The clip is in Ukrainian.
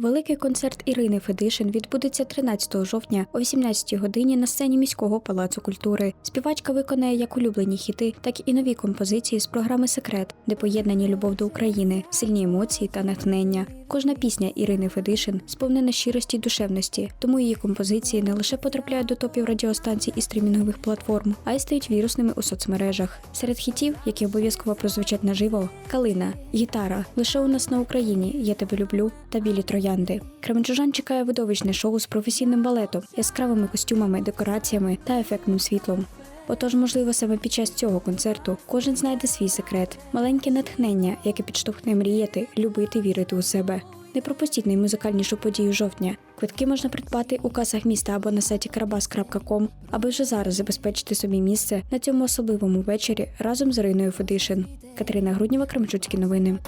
Великий концерт Ірини Федишин відбудеться 13 жовтня о 18 годині на сцені міського палацу культури. Співачка виконає як улюблені хіти, так і нові композиції з програми Секрет, де поєднані любов до України, сильні емоції та натхнення. Кожна пісня Ірини Федишин сповнена щирості й душевності, тому її композиції не лише потрапляють до топів радіостанцій і стрімінгових платформ, а й стають вірусними у соцмережах. Серед хітів, які обов'язково прозвучать наживо, калина, гітара, лише у нас на Україні я тебе люблю та білі троянди. Кременчужан чекає видовищне шоу з професійним балетом, яскравими костюмами, декораціями та ефектним світлом. Отож, можливо, саме під час цього концерту кожен знайде свій секрет, маленьке натхнення, яке підштовхне мріяти, любити, вірити у себе. Не пропустіть наймузикальнішу подію жовтня. Квитки можна придбати у касах міста або на сайті karabas.com, аби вже зараз забезпечити собі місце на цьому особливому вечорі разом з Іриною Федишин. Катерина Грудніва, Кремчуцькі новини.